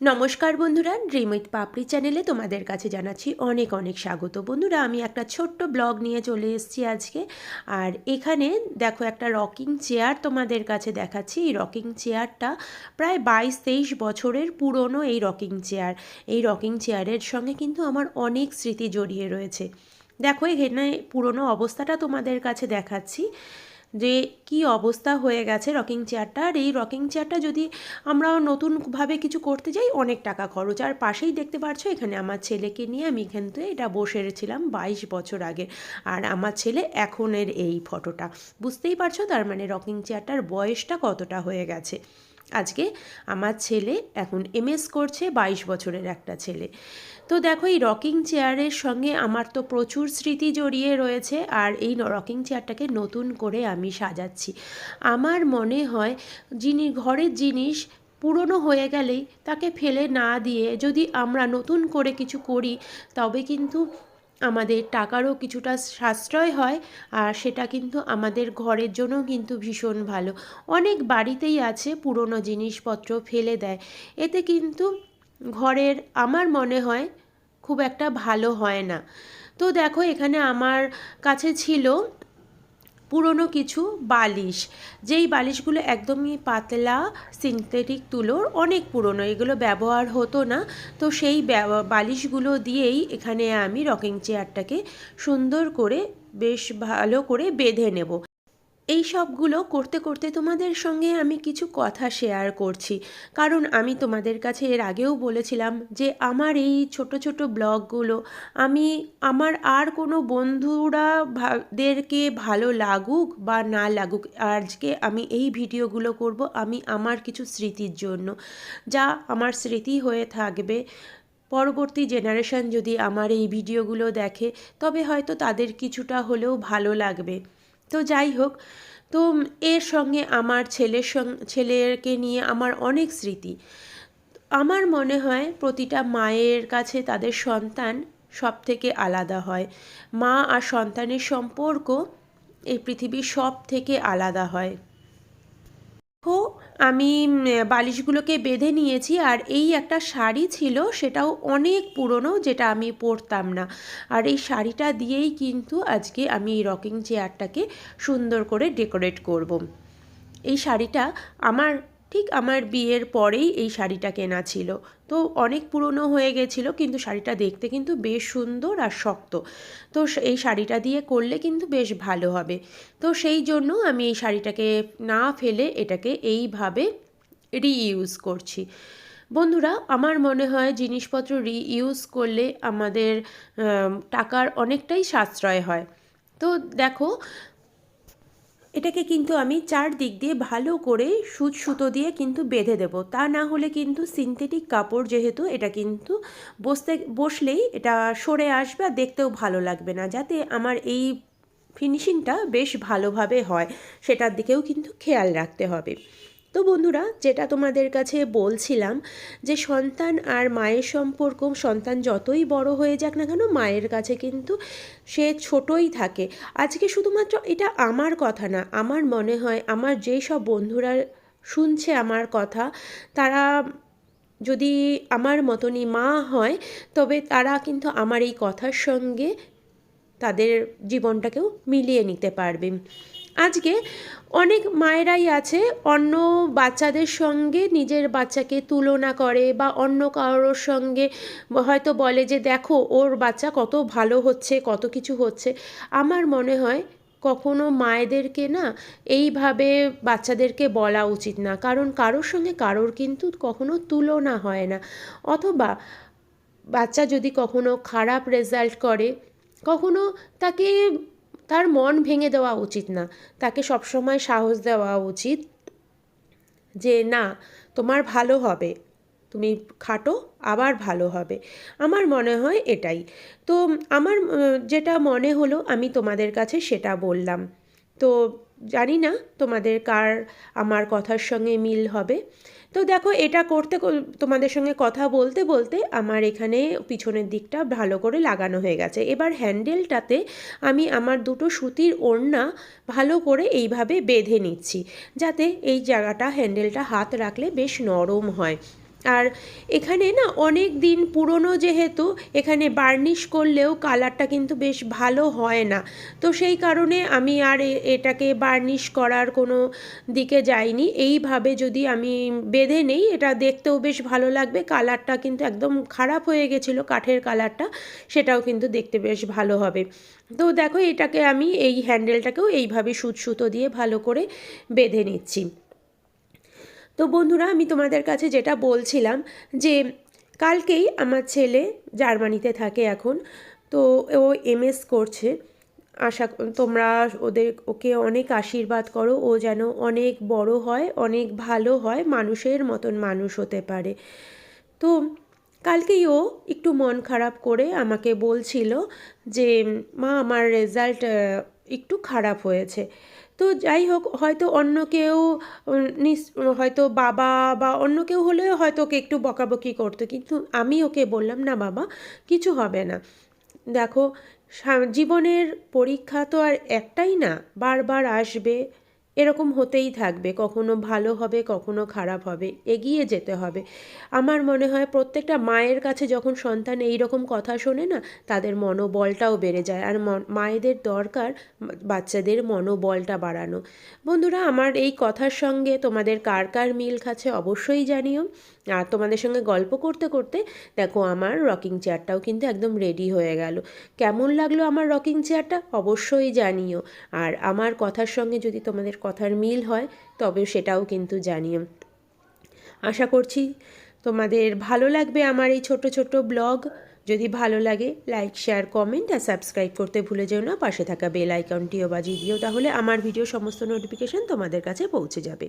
নমস্কার বন্ধুরা, dream with পাপড়ি চ্যানেলে তোমাদের কাছে জানাচ্ছি অনেক অনেক স্বাগত। বন্ধুরা, আমি একটা ছোট্ট ব্লগ নিয়ে চলে এসেছি আজকে। আর এখানে দেখো একটা রকিং চেয়ার তোমাদের কাছে দেখাচ্ছি। এই রকিং চেয়ারটা প্রায় বাইশ তেইশ বছরের পুরনো এই রকিং চেয়ার। এই রকিং চেয়ারের সঙ্গে কিন্তু আমার অনেক স্মৃতি জড়িয়ে রয়েছে। দেখো, এখানে পুরনো অবস্থাটা তোমাদের কাছে দেখাচ্ছি। যে কি অবস্থা হয়ে গেছে রকিং চেয়ারটার এই রকিং চেয়ারটা যদি আমরা নতুনভাবে কিছু করতে যাই, অনেক টাকা খরচ। আর পাশেই দেখতে পাচ্ছ এখানে আমার ছেলেকে নিয়ে আমি এখান থেকে এটা বসেছিলাম বাইশ বছর আগে। আর আমার ছেলে এখনের এই ফটোটা বুঝতেই পারছ তার মানে রকিং চেয়ারটার বয়সটা কতটা হয়ে গেছে। আজকে আমার ছেলে এখন এমএস করছে, বাইশ বছরের একটা ছেলে। তো দেখো, এই রকিং চেয়ারের সঙ্গে আমার তো প্রচুর স্মৃতি জড়িয়ে রয়েছে আর এই রকিং চেয়ারটাকে নতুন করে আমি সাজাচ্ছি। আমার মনে হয় যিনি ঘরের জিনিস পুরনো হয়ে গেলেই তাকে ফেলে না দিয়ে যদি আমরা নতুন করে কিছু করি, তবে কিন্তু আমাদের টাকারও কিছুটা সাশ্রয় হয় আর সেটা কিন্তু আমাদের ঘরের জন্য কিন্তু ভীষণ ভালো। অনেক বাড়িতেই আছে পুরনো জিনিসপত্র ফেলে দেয়। এতে কিন্তু ঘরের আমার মনে হয় খুব একটা ভালো হয় না। তো দেখো এখানে আমার কাছে ছিল পুরনো কিছু বালিশ। যেই বালিশগুলো একদমই পাতলা সিনথেটিক তুলোর অনেক পুরনো, এগুলো ব্যবহার হতো না। তো সেই বালিশগুলো দিয়েই এখানে আমি রকিং চেয়ারটাকে সুন্দর করে, বেশ ভালো করে বেঁধে নেব। এই সবগুলো করতে করতে তোমাদের সঙ্গে আমি কিছু কথা শেয়ার করছি। কারণ আমি তোমাদের কাছে এর আগেও বলেছিলাম যে আমার এই ছোট ছোট ব্লগগুলো আমি, আমার আর কোনো বন্ধুরা দেরকে ভালো লাগুক বা না লাগুক, আজকে আমি এই ভিডিওগুলো করব আমি আমার কিছু স্মৃতির জন্য। যা আমার স্মৃতি হয়ে থাকবে। পরবর্তী জেনারেশন যদি আমার এই ভিডিওগুলো দেখে, তবে হয়তো তাদের কিছুটা হলেও ভালো লাগবে। তো যাই হোক, তো এর সঙ্গে আমার ছেলের সঙ্গে, ছেলেকে নিয়ে আমার অনেক স্মৃতি। আমার মনে হয় প্রতিটা মায়ের কাছে তাদের সন্তান সব থেকে আলাদা হয়। মা আর সন্তানের সম্পর্ক এই পৃথিবীর সব থেকে আলাদা হয়। আমি বালিশগুলোকে বেঁধে নিয়েছি আর এই একটা শাড়ি ছিল সেটাও অনেক পুরনো যেটা আমি পরতাম না আর এই শাড়িটা দিয়েই কিন্তু আজকে আমি এই রকিং চেয়ারটাকে সুন্দর করে ডেকোরেট করব। এই শাড়িটা আমার ঠিক আমার বিয়ের পরেই এই শাড়িটা কেনা ছিল। তো অনেক পুরনো হয়ে গেছিল, কিন্তু শাড়িটা দেখতে কিন্তু বেশ সুন্দর আর শক্ত। তো এই শাড়িটা দিয়ে করলে কিন্তু বেশ ভালো হবে। তো সেই জন্য আমি এই শাড়িটাকে না ফেলে এটাকে এইভাবে রিইউজ করছি। বন্ধুরা, আমার মনে হয় জিনিসপত্র রিইউজ করলে আমাদের টাকার অনেকটাই সাশ্রয় হয়। তো দেখো এটাকে কিন্তু আমি চার দিক দিয়ে ভালো করে সুচ সুতো দিয়ে কিন্তু বেঁধে দেব। তা না হলে কিন্তু সিনথেটিক কাপড় যেহেতু, এটা কিন্তু বসতে, বসলেই এটা সরে আসবে আর দেখতেও ভালো লাগবে না। যাতে আমার এই ফিনিশিংটা বেশ ভালোভাবে হয়, সেটার দিকেও কিন্তু খেয়াল রাখতে হবে। তো বন্ধুরা, যেটা তোমাদের কাছে বলছিলাম যে সন্তান আর মায়ের সম্পর্ক, সন্তান যতই বড় হয়ে যাক না কেন, মায়ের কাছে কিন্তু সে ছোটই থাকে। আজকে শুধুমাত্র এটা আমার কথা না, আমার মনে হয়, আমার যেই সব বন্ধুরা শুনছে আমার কথা, তারা যদি আমার মতনই মা হয়, তবে তারা কিন্তু আমার এই কথার সঙ্গে তাদের জীবনটাকেও মিলিয়ে নিতে পারবে। আজকে অনেক মায়েরাই আছে, অন্য বাচ্চাদের সঙ্গে নিজের বাচ্চাকে তুলনা করে বা অন্য কারোর সঙ্গে হয়তো বলে যে, দেখো, ওর বাচ্চা কত ভালো হচ্ছে, কত কিছু হচ্ছে। আমার মনে হয় কখনো মায়েদেরকে না এইভাবে বাচ্চাদেরকে বলা উচিত না। কারণ কারোর সঙ্গে কারোর কিন্তু কখনো তুলনা হয় না। অথবা বাচ্চা যদি কখনো খারাপ রেজাল্ট করে, কখনো তাকে তার মন ভেঙে দেওয়া উচিত না। তাকে সবসময় সাহস দেওয়া উচিত যে, না, তোমার ভালো হবে। তুমি খাটো, আবার ভালো হবে। আমার মনে হয় এটাই। তো আমার যেটা মনে হলো, আমি তোমাদের কাছে সেটা বললাম। তো জানি না তোমাদের কার আমার কথার সঙ্গে মিল হবে। তো দেখো এটা করতে তোমাদের সঙ্গে কথা বলতে বলতে আমার এখানে পিছনের দিকটা ভালো করে লাগানো হয়ে গেছে। এবার হ্যান্ডেলটাতে আমি আমার দুটো সুতির ওড়না ভালো করে এইভাবে বেঁধে নিচ্ছি, যাতে এই জায়গাটা, হ্যান্ডেলটা হাত রাখলে বেশ নরম হয়। আর এখানে না অনেক দিন পুরনো যেহেতু, এখানে বার্নিশ করলেও কালারটা কিন্তু বেশ ভালো হয় না। তো সেই কারণে আমি আর এটাকে বার্নিশ করার কোনো দিকে যাইনি। এইভাবে যদি আমি বেঁধে নেই, এটা দেখতেও বেশ ভালো লাগবে। কালারটা কিন্তু একদম খারাপ হয়ে গেছিল কাঠের কালারটা, সেটাও কিন্তু দেখতে বেশ ভালো হবে। তো দেখো এটাকে আমি, এই হ্যান্ডেলটাকেও এইভাবে সুত সুতো দিয়ে ভালো করে বেঁধে নিচ্ছি। তো বন্ধুরা, আমি তোমাদের কাছে যেটা বলছিলাম যে কালকেই আমার ছেলে জার্মানিতে থাকে এখন, তো ও এমএস করছে। আশা তোমরা ওদের, ওকে অনেক আশীর্বাদ করো, ও যেন অনেক বড় হয়, অনেক ভালো হয়, মানুষের মতন মানুষ হতে পারে। তো কালকেই ও একটু মন খারাপ করে আমাকে বলছিল যে, মা, আমার রেজাল্ট একটু খারাপ হয়েছে। তো যাই হোক, হয়তো অন্য কেউ নিস- হয়তো বাবা বা অন্য কেউ হলেও হয়তো ওকে একটু বকাবকি করতো। কিন্তু আমি ওকে বললাম, না বাবা, কিছু হবে না। দেখো জীবনের পরীক্ষা তো আর একটাই না, বারবার আসবে। এরকম হতেই থাকবে, কখনো ভালো হবে, কখনো খারাপ হবে, এগিয়ে যেতে হবে। আমার মনে হয় প্রত্যেকটা মায়ের কাছে যখন সন্তান এই রকম কথা শোনে না, তাদের মনোবলটাও বেড়ে যায়। আর মায়েদের দরকার বাচ্চাদের মনোবলটা বাড়ানো। বন্ধুরা, আমার এই কথার সঙ্গে তোমাদের কার কার মিল খাচ্ছে অবশ্যই জানিও। আর তোমাদের সঙ্গে গল্প করতে করতে দেখো আমার রকিং চেয়ারটাও কিন্তু একদম রেডি হয়ে গেল। কেমন লাগল আমার রকিং চেয়ারটা অবশ্যই জানিও। আর আমার কথার সঙ্গে যদি তোমাদের কথার মিল হয় তবে সেটাও কিন্তু জানিও। আশা করছি তোমাদের ভালো লাগবে আমার এই ছোট ছোট ব্লগ যদি ভালো লাগে লাইক শেয়ার কমেন্ট আর সাবস্ক্রাইব করতে ভুলে যেও না। পাশে থাকা বেল আইকনটিও বাজিয়ে দিও, তাহলে আমার ভিডিও সমস্ত নোটিফিকেশন তোমাদের কাছে পৌঁছে যাবে।